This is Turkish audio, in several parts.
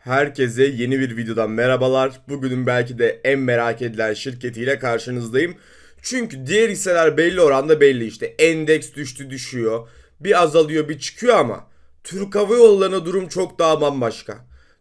Herkese yeni bir videodan merhabalar. Bugünün belki de en merak edilen şirketiyle karşınızdayım. Çünkü diğer hisseler belli oranda belli işte. Endeks düştü düşüyor. Bir azalıyor bir çıkıyor ama Türk Hava Yolları'na durum çok daha bambaşka.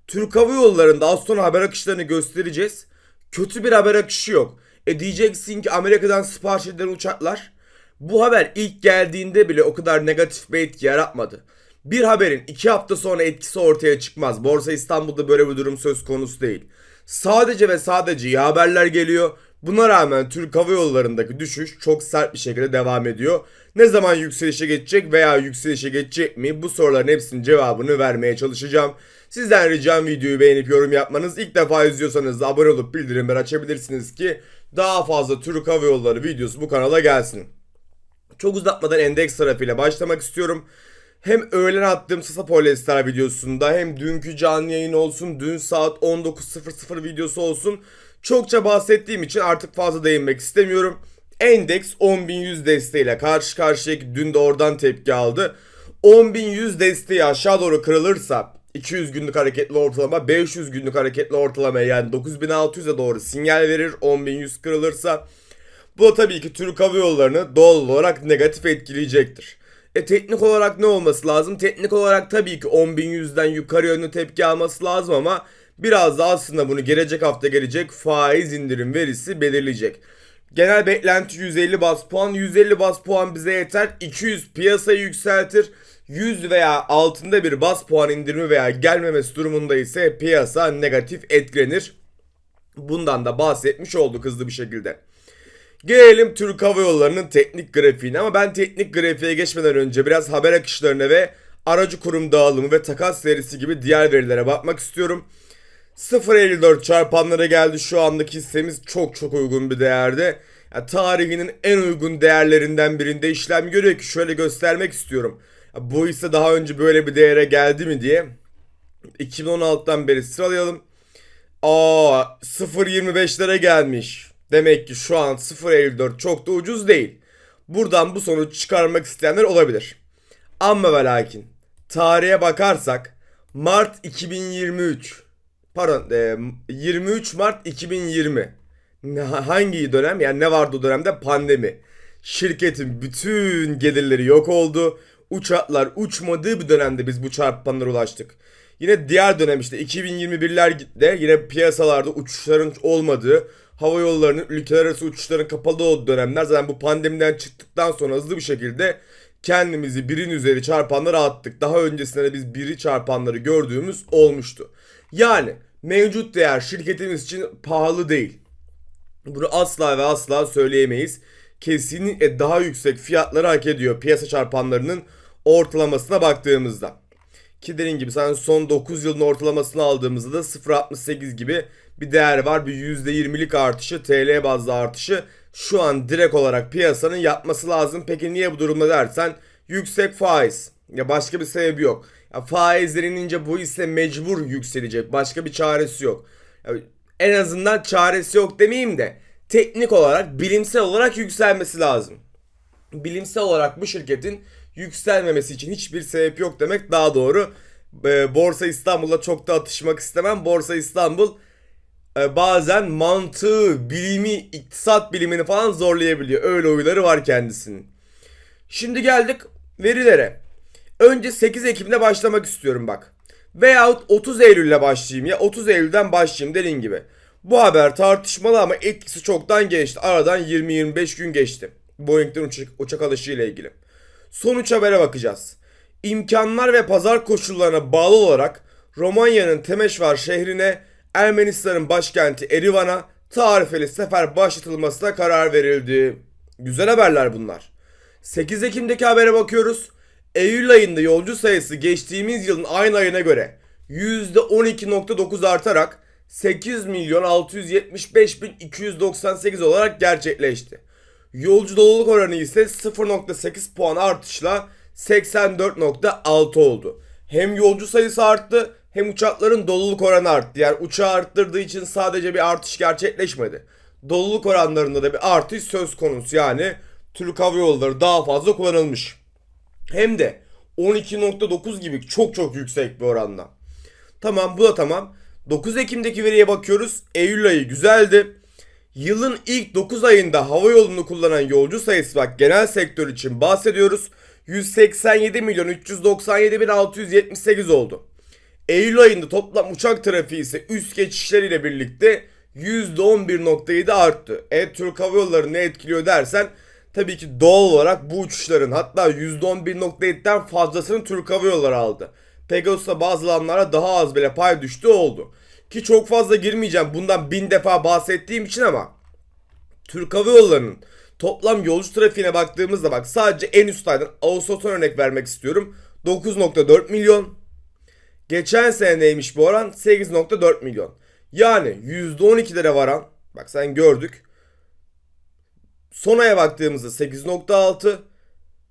Türk Hava Yolları'nda az sonra haber akışlarını göstereceğiz. Kötü bir haber akışı yok. E diyeceksin ki Amerika'dan sipariş edilen uçaklar bu haber ilk geldiğinde bile o kadar negatif bir etki yaratmadı. Bir haberin iki hafta sonra etkisi ortaya çıkmaz. Borsa İstanbul'da böyle bir durum söz konusu değil. Sadece ve sadece iyi haberler geliyor. Buna rağmen Türk Hava Yolları'ndaki düşüş çok sert bir şekilde devam ediyor. Ne zaman yükselişe geçecek veya yükselişe geçecek mi? Bu soruların hepsinin cevabını vermeye çalışacağım. Sizden ricam videoyu beğenip yorum yapmanız. İlk defa izliyorsanız da abone olup bildirimleri açabilirsiniz ki daha fazla Türk Hava Yolları videosu bu kanala gelsin. Çok uzatmadan endeks tarafıyla başlamak istiyorum. Hem öğlen attığım Sasa Polyester videosunda hem dünkü canlı yayın olsun, dün saat 19.00 videosu olsun. Çokça bahsettiğim için artık fazla değinmek istemiyorum. Endeks 10.100 desteğiyle karşı karşıya dün de oradan tepki aldı. 10.100 desteği aşağı doğru kırılırsa 200 günlük hareketli ortalama 500 günlük hareketli ortalamaya yani 9600'e doğru sinyal verir 10.100 kırılırsa. Bu da tabii ki Türk Hava Yolları'nı doğal olarak negatif etkileyecektir. E teknik olarak ne olması lazım? Teknik olarak tabii ki 10.100'den yukarı yönlü tepki alması lazım ama biraz da aslında bunu gelecek hafta gelecek faiz indirim verisi belirleyecek. Genel beklenti 150 bas puan. 150 bas puan bize yeter. 200 piyasayı yükseltir. 100 veya altında bir bas puan indirimi veya gelmemesi durumunda ise piyasa negatif etkilenir. Bundan da bahsetmiş olduk hızlı bir şekilde. Gelelim Türk Hava Yolları'nın teknik grafiğine ama ben teknik grafiğe geçmeden önce biraz haber akışlarına ve aracı kurum dağılımı ve takas serisi gibi diğer verilere bakmak istiyorum. 0.54 çarpanlara geldi şu andaki hissemiz çok çok uygun bir değerde. Ya, tarihinin en uygun değerlerinden birinde işlem görüyor ki şöyle göstermek istiyorum. Ya, bu hisse daha önce böyle bir değere geldi mi diye 2016'dan beri sıralayalım. Aa 0.25'lere gelmiş. Demek ki şu an 0.54 çok da ucuz değil. Buradan bu sonuç çıkarmak isteyenler olabilir. Ama ve lakin tarihe bakarsak Mart 2023 pardon e, 23 Mart 2020 Ne- hangi dönem yani ne vardı o dönemde pandemi. Şirketin bütün gelirleri yok oldu. Uçaklar uçmadığı bir dönemde biz bu çarpanlara ulaştık. Yine diğer dönem işte 2021'ler yine piyasalarda uçuşların olmadığı, hava yollarının ülkeler arası uçuşların kapalı olduğu dönemler zaten bu pandemiden çıktıktan sonra hızlı bir şekilde kendimizi birin üzeri çarpanlara attık. Daha öncesinde de biz biri çarpanları gördüğümüz olmuştu. Yani mevcut değer şirketimiz için pahalı değil. Bunu asla ve asla söyleyemeyiz. Kesinlikle daha yüksek fiyatları hak ediyor piyasa çarpanlarının ortalamasına baktığımızda. Ki dediğim gibi sen son 9 yılın ortalamasını aldığımızda da 0.68 gibi bir değer var. Bir %20'lik artışı, TL bazlı artışı şu an direkt olarak piyasanın yapması lazım. Peki niye bu durumda dersen yüksek faiz. Ya başka bir sebebi yok. Ya faizler inince bu ise mecbur yükselecek. Başka bir çaresi yok. Ya en azından çaresi yok demeyeyim de teknik olarak, bilimsel olarak yükselmesi lazım bilimsel olarak bu şirketin yükselmemesi için hiçbir sebep yok demek daha doğru. Ee, Borsa İstanbul'la çok da atışmak istemem. Borsa İstanbul e, bazen mantığı, bilimi, iktisat bilimini falan zorlayabiliyor. Öyle huyları var kendisinin. Şimdi geldik verilere. Önce 8 Ekim'de başlamak istiyorum bak. Veyahut 30 Eylül'le başlayayım ya 30 Eylül'den başlayayım dediğin gibi. Bu haber tartışmalı ama etkisi çoktan geçti. Aradan 20-25 gün geçti. Boeing'den uçak, uçak alışı ile ilgili. Sonuç habere bakacağız. İmkanlar ve pazar koşullarına bağlı olarak Romanya'nın Temeşvar şehrine Ermenistan'ın başkenti Erivan'a tarifeli sefer başlatılmasına karar verildi. Güzel haberler bunlar. 8 Ekim'deki habere bakıyoruz. Eylül ayında yolcu sayısı geçtiğimiz yılın aynı ayına göre %12.9 artarak 8 milyon 675 bin 298 olarak gerçekleşti. Yolcu doluluk oranı ise 0.8 puan artışla 84.6 oldu. Hem yolcu sayısı arttı hem uçakların doluluk oranı arttı. Yani uçağı arttırdığı için sadece bir artış gerçekleşmedi. Doluluk oranlarında da bir artış söz konusu. Yani Türk Hava Yolları daha fazla kullanılmış. Hem de 12.9 gibi çok çok yüksek bir oranla. Tamam bu da tamam. 9 Ekim'deki veriye bakıyoruz. Eylül ayı güzeldi. Yılın ilk 9 ayında hava yolunu kullanan yolcu sayısı bak genel sektör için bahsediyoruz. 187 milyon 397 bin 678 oldu. Eylül ayında toplam uçak trafiği ise üst geçişleriyle birlikte %11.7 arttı. E Türk Hava Yolları ne etkiliyor dersen tabii ki doğal olarak bu uçuşların hatta %11.7'den fazlasını Türk Hava Yolları aldı. Pegasus'a bazı alanlara daha az bile pay düştü oldu. Ki çok fazla girmeyeceğim bundan bin defa bahsettiğim için ama Türk Hava Yolları'nın toplam yolcu trafiğine baktığımızda bak sadece en üst aydan Ağustos'tan örnek vermek istiyorum. 9.4 milyon. Geçen sene neymiş bu oran? 8.4 milyon. Yani %12'lere varan bak sen gördük. Son aya baktığımızda 8.6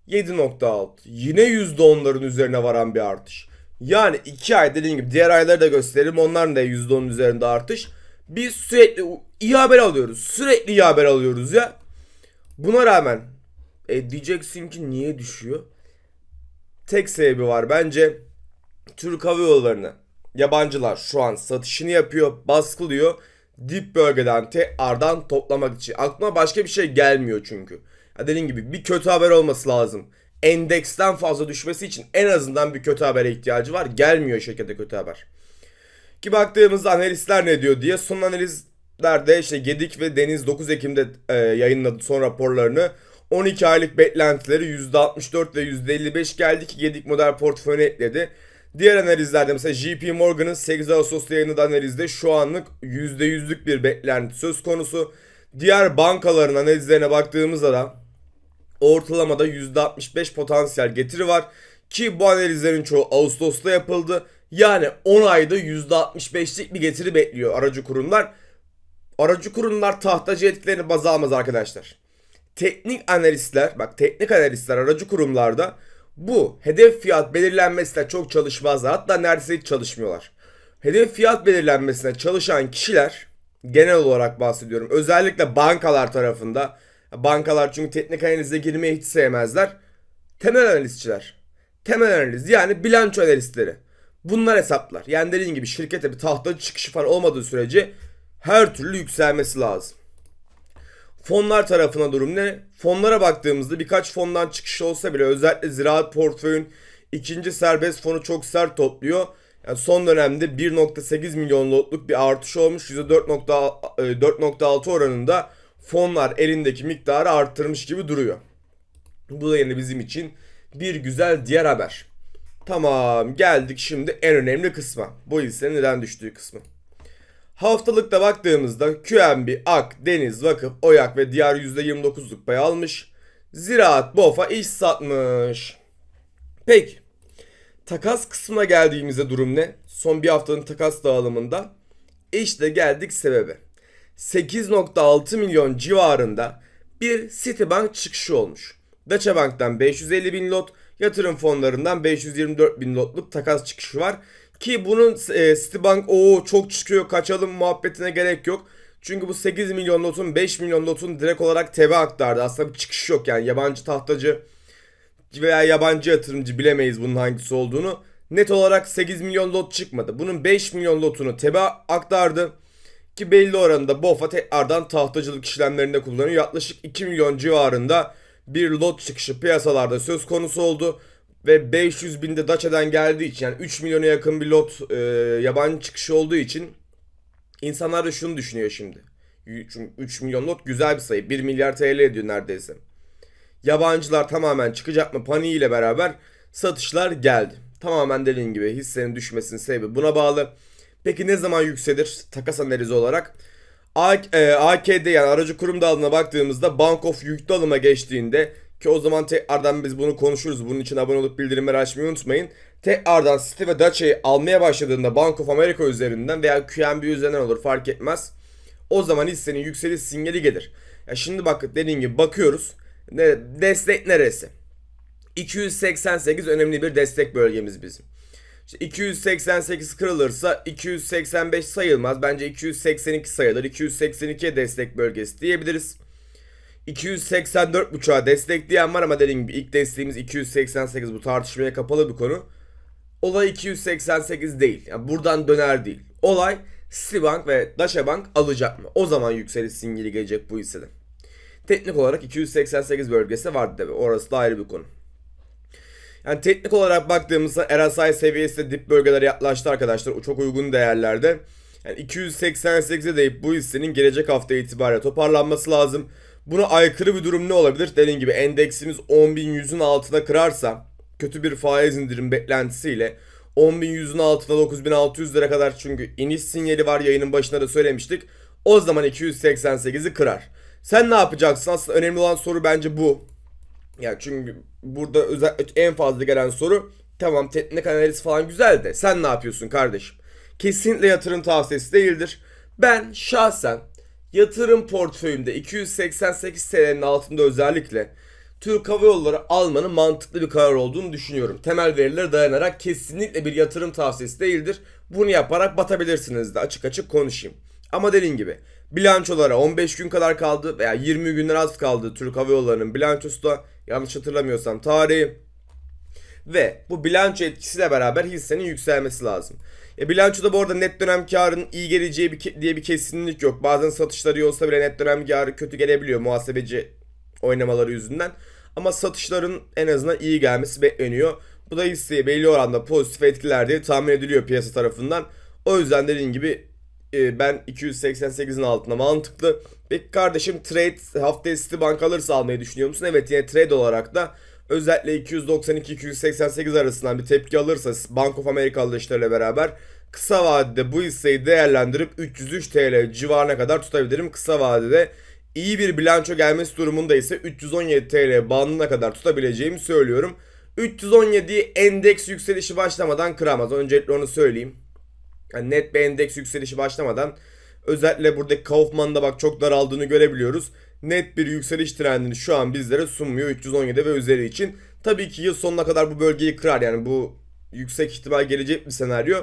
7.6 yine %10'ların üzerine varan bir artış. Yani 2 ay dediğim gibi diğer ayları da gösterelim onların da %10'un üzerinde artış. Biz sürekli iyi haber alıyoruz. Sürekli iyi haber alıyoruz ya. Buna rağmen e, diyeceksin ki niye düşüyor? Tek sebebi var bence Türk Hava Yolları'nı yabancılar şu an satışını yapıyor, baskılıyor. Dip bölgeden tekrardan toplamak için. Aklıma başka bir şey gelmiyor çünkü. Ya dediğim gibi bir kötü haber olması lazım. Endeksten fazla düşmesi için en azından bir kötü habere ihtiyacı var. Gelmiyor şirkete kötü haber. Ki baktığımızda analistler ne diyor diye son analizlerde işte Gedik ve Deniz 9 Ekim'de e, yayınladı son raporlarını. 12 aylık beklentileri %64 ve %55 geldi ki Gedik model portföyüne ekledi. Diğer analizlerde mesela JP Morgan'ın 8 Ağustos'ta yayınladığı analizde şu anlık %100'lük bir beklenti söz konusu. Diğer bankaların analizlerine baktığımızda da ortalamada %65 potansiyel getiri var. Ki bu analizlerin çoğu Ağustos'ta yapıldı. Yani 10 ayda %65'lik bir getiri bekliyor aracı kurumlar. Aracı kurumlar tahtacı etkilerini baz almaz arkadaşlar. Teknik analistler, bak teknik analistler aracı kurumlarda bu hedef fiyat belirlenmesine çok çalışmazlar. Hatta neredeyse hiç çalışmıyorlar. Hedef fiyat belirlenmesine çalışan kişiler genel olarak bahsediyorum. Özellikle bankalar tarafında. Bankalar çünkü teknik analize girmeyi hiç sevmezler. Temel analistçiler. Temel analiz yani bilanço analistleri. Bunlar hesaplar. Yani dediğim gibi şirkete bir tahtacı çıkışı falan olmadığı sürece her türlü yükselmesi lazım. Fonlar tarafına durum ne? Fonlara baktığımızda birkaç fondan çıkış olsa bile özellikle ziraat portföyün ikinci serbest fonu çok sert topluyor. Yani son dönemde 1.8 milyon lotluk bir artış olmuş. %4.6 oranında fonlar elindeki miktarı arttırmış gibi duruyor. Bu da yine bizim için bir güzel diğer haber. Tamam geldik şimdi en önemli kısma. Bu hissenin neden düştüğü kısmı. Haftalıkta baktığımızda QNB, AK, Deniz, Vakıf, Oyak ve diğer %29'luk pay almış. Ziraat, BOFA iş satmış. Peki. Takas kısmına geldiğimizde durum ne? Son bir haftanın takas dağılımında. İşte geldik sebebe. 8.6 milyon civarında bir Citibank çıkışı olmuş. Deutsche Bank'tan 550 bin lot, yatırım fonlarından 524 bin lotluk takas çıkışı var. Ki bunun e, Citibank o çok çıkıyor kaçalım muhabbetine gerek yok. Çünkü bu 8 milyon lotun 5 milyon lotun direkt olarak TB aktardı. Aslında bir çıkış yok yani yabancı tahtacı veya yabancı yatırımcı bilemeyiz bunun hangisi olduğunu. Net olarak 8 milyon lot çıkmadı. Bunun 5 milyon lotunu TB aktardı. Ki belli oranda BOFA tekrardan tahtacılık işlemlerinde kullanıyor. Yaklaşık 2 milyon civarında bir lot çıkışı piyasalarda söz konusu oldu. Ve 500 binde Dacia'dan geldiği için yani 3 milyona yakın bir lot e, yabancı çıkışı olduğu için insanlar da şunu düşünüyor şimdi. Çünkü 3 milyon lot güzel bir sayı. 1 milyar TL ediyor neredeyse. Yabancılar tamamen çıkacak mı paniğiyle beraber satışlar geldi. Tamamen dediğim gibi hissenin düşmesinin sebebi buna bağlı. Peki ne zaman yükselir takas analizi olarak? AKD yani aracı kurum dalına baktığımızda Bank of yüklü alıma geçtiğinde ki o zaman tekrardan biz bunu konuşuruz. Bunun için abone olup bildirimleri açmayı unutmayın. Tekrardan City ve Dacia'yı almaya başladığında Bank of America üzerinden veya QNB üzerinden olur fark etmez. O zaman hissenin yükseliş sinyali gelir. Ya şimdi bak dediğim gibi bakıyoruz. Ne, destek neresi? 288 önemli bir destek bölgemiz bizim. İşte 288 kırılırsa 285 sayılmaz. Bence 282 sayılır. 282'ye destek bölgesi diyebiliriz. 284 buçuğa destekleyen var ama dediğim gibi ilk desteğimiz 288 bu tartışmaya kapalı bir konu. Olay 288 değil. Yani buradan döner değil. Olay Citibank ve Dasha Bank alacak mı? O zaman yükseliş sinyali gelecek bu hissede. Teknik olarak 288 bölgesi vardı tabi. Orası da ayrı bir konu. Yani teknik olarak baktığımızda RSI seviyesi de dip bölgelere yaklaştı arkadaşlar. O çok uygun değerlerde. Yani 288'e deyip bu hissenin gelecek hafta itibariyle toparlanması lazım. Buna aykırı bir durum ne olabilir? Dediğim gibi endeksimiz 10.100'ün altına kırarsa kötü bir faiz indirim beklentisiyle 10.100'ün altına 9.600 lira kadar çünkü iniş sinyali var yayının başında da söylemiştik. O zaman 288'i kırar. Sen ne yapacaksın? Aslında önemli olan soru bence bu. Ya çünkü burada özellikle en fazla gelen soru tamam teknik analiz falan güzel de sen ne yapıyorsun kardeşim? Kesinlikle yatırım tavsiyesi değildir. Ben şahsen yatırım portföyümde 288 TL'nin altında özellikle Türk Hava Yolları almanın mantıklı bir karar olduğunu düşünüyorum. Temel verilere dayanarak kesinlikle bir yatırım tavsiyesi değildir. Bunu yaparak batabilirsiniz de açık açık konuşayım. Ama dediğim gibi bilançolara 15 gün kadar kaldı veya 20 günler az kaldı Türk Hava Yolları'nın bilançosu da yanlış hatırlamıyorsam tarihi. Ve bu bilanço etkisiyle beraber hissenin yükselmesi lazım. E, bilançoda bu arada net dönem karının iyi geleceği bir, diye bir kesinlik yok. Bazen satışları iyi olsa bile net dönem karı kötü gelebiliyor muhasebeci oynamaları yüzünden. Ama satışların en azından iyi gelmesi bekleniyor. Bu da hisseye belli oranda pozitif etkiler diye tahmin ediliyor piyasa tarafından. O yüzden dediğim gibi e, ben 288'in altına mantıklı. Peki kardeşim trade haftaya Citibank alırsa almayı düşünüyor musun? Evet yine trade olarak da özellikle 292-288 arasından bir tepki alırsa Bank of America alışlarıyla beraber kısa vadede bu hisseyi değerlendirip 303 TL civarına kadar tutabilirim. Kısa vadede iyi bir bilanço gelmesi durumunda ise 317 TL bandına kadar tutabileceğimi söylüyorum. 317'yi endeks yükselişi başlamadan kıramaz. Öncelikle onu söyleyeyim. Yani net bir endeks yükselişi başlamadan özellikle buradaki Kaufman'da bak çok daraldığını görebiliyoruz. Net bir yükseliş trendini şu an bizlere sunmuyor 317 ve üzeri için. Tabii ki yıl sonuna kadar bu bölgeyi kırar yani bu yüksek ihtimal gelecek bir senaryo.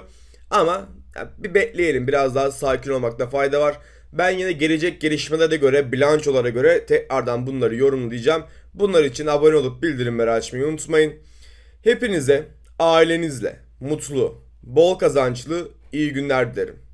Ama bir bekleyelim biraz daha sakin olmakta fayda var. Ben yine gelecek gelişmelere göre, bilançolara göre tekrardan bunları yorumlayacağım. Bunlar için abone olup bildirimleri açmayı unutmayın. Hepinize ailenizle mutlu, bol kazançlı, iyi günler dilerim.